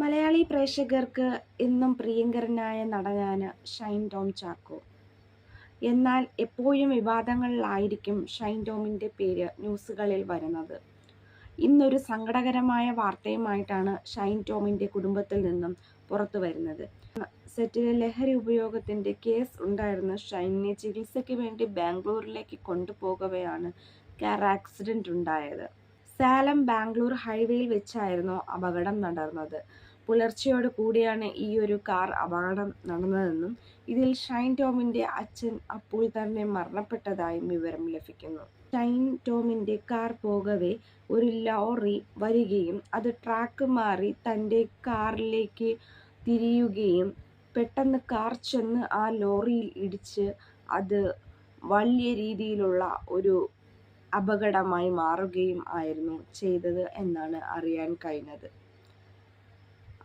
മലയാളി പ്രേക്ഷകർക്ക് എന്നും പ്രിയങ്കരനായ നടനാണ് ഷൈൻ ടോം ചാക്കോ. എന്നാൽ എപ്പോഴും വിവാദങ്ങളിലായിരിക്കും ഷൈൻ ടോമിന്റെ പേര് ന്യൂസുകളിൽ വരുന്നത്. ഇന്നൊരു സങ്കടകരമായ വാർത്തയുമായിട്ടാണ് ഷൈൻ ടോമിന്റെ കുടുംബത്തിൽ നിന്നും പുറത്തു വരുന്നത്. സെറ്റിലെ ലഹരി ഉപയോഗത്തിന്റെ കേസ് ഉണ്ടായിരുന്ന ഷൈനിനെ ചികിത്സയ്ക്ക് വേണ്ടി ബാംഗ്ലൂരിലേക്ക് കൊണ്ടുപോകവെയാണ് കാർ ആക്സിഡന്റ് ഉണ്ടായത്. സാലം ബാംഗ്ലൂർ ഹൈവേയിൽ വെച്ചായിരുന്നു അപകടം നടന്നത്. പുലർച്ചയോട് കൂടിയാണ് ഈ ഒരു കാർ അപകടം നടന്നതെന്നും ഇതിൽ ഷൈൻ ടോമിന്റെ അച്ഛൻ അപ്പോൾ തന്നെ മരണപ്പെട്ടതായും വിവരം ലഭിക്കുന്നു. ഷൈൻ ടോമിന്റെ കാർ പോകവേ ഒരു ലോറി വരികയും അത് ട്രാക്ക് മാറി തന്റെ കാറിലേക്ക് തിരിയുകയും പെട്ടെന്ന് കാർ ചെന്ന് ആ ലോറിയിൽ ഇടിച്ച് അത് വലിയ രീതിയിലുള്ള ഒരു അപകടമായി മാറുകയും ആയിരുന്നു ചെയ്തത് എന്നാണ് അറിയാൻ കഴിഞ്ഞത്.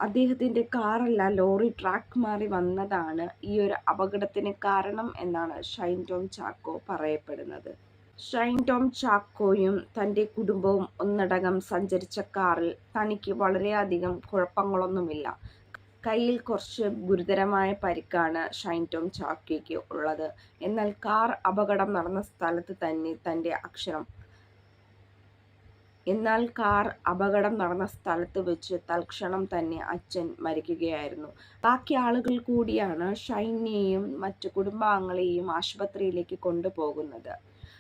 അദ്ദേഹത്തിന്റെ കാറല്ല ലോറി ട്രാക്ക് മാറി വന്നതാണ് ഈ ഒരു അപകടത്തിന് കാരണം എന്നാണ് ഷൈൻ ടോം ചാക്കോ പറയപ്പെടുന്നത്. ഷൈൻ ടോം ചാക്കോയും തന്റെ കുടുംബവും ഒന്നടങ്കം സഞ്ചരിച്ച കാറിൽ തനിക്ക് വളരെയധികം കുഴപ്പങ്ങളൊന്നുമില്ല. കയ്യിൽ കുറച്ച് ഗുരുതരമായ പരിക്കാണ് ഷൈൻ ടോം ചാക്കോയ്ക്ക് ഉള്ളത്. എന്നാൽ കാർ അപകടം നടന്ന സ്ഥലത്ത് തന്നെ തന്റെ അക്ഷരം എന്നാൽ കാർ അപകടം നടന്ന സ്ഥലത്ത് വെച്ച് തൽക്ഷണം തന്നെ അച്ഛൻ മരിക്കുകയായിരുന്നു. ബാക്കി ആളുകൾ കൂടിയാണ് ഷൈനെയും മറ്റു കുടുംബാംഗങ്ങളെയും ആശുപത്രിയിലേക്ക് കൊണ്ടുപോകുന്നത്.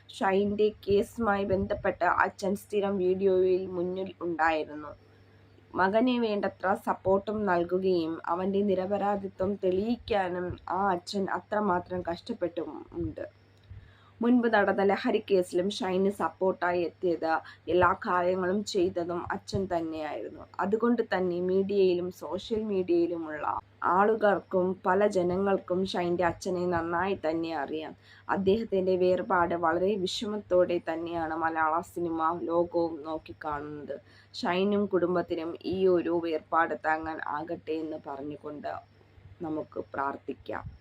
ഷൈന്റെ കേസുമായി ബന്ധപ്പെട്ട് അച്ഛൻ സ്ഥിരം വീഡിയോയിൽ മുന്നിൽ ഉണ്ടായിരുന്നു. മകനെ വേണ്ടത്ര സപ്പോർട്ടും നൽകുകയും അവന്റെ നിരപരാധിത്വം തെളിയിക്കാനും ആ അച്ഛൻ അത്രമാത്രം കഷ്ടപ്പെട്ടുമുണ്ട് മുൻപ് നടന്ന ലഹരി കേസിലും ഷൈന് സപ്പോർട്ടായി എത്തിയത്. എല്ലാ കാര്യങ്ങളും ചെയ്തതും അച്ഛൻ തന്നെയായിരുന്നു. അതുകൊണ്ട് തന്നെ മീഡിയയിലും സോഷ്യൽ മീഡിയയിലുമുള്ള ആളുകൾക്കും പല ജനങ്ങൾക്കും ഷൈന്റെ അച്ഛനെ നന്നായി തന്നെ അറിയാം. അദ്ദേഹത്തിന്റെ വേർപാട് വളരെ വിഷമത്തോടെ തന്നെയാണ് മലയാള സിനിമ ലോകവും നോക്കിക്കാണുന്നത്. ഷൈനും കുടുംബത്തിനും ഈ ഒരു വേർപാട് താങ്ങാൻ ആകട്ടെ എന്ന് പറഞ്ഞുകൊണ്ട് നമുക്ക് പ്രാർത്ഥിക്കാം.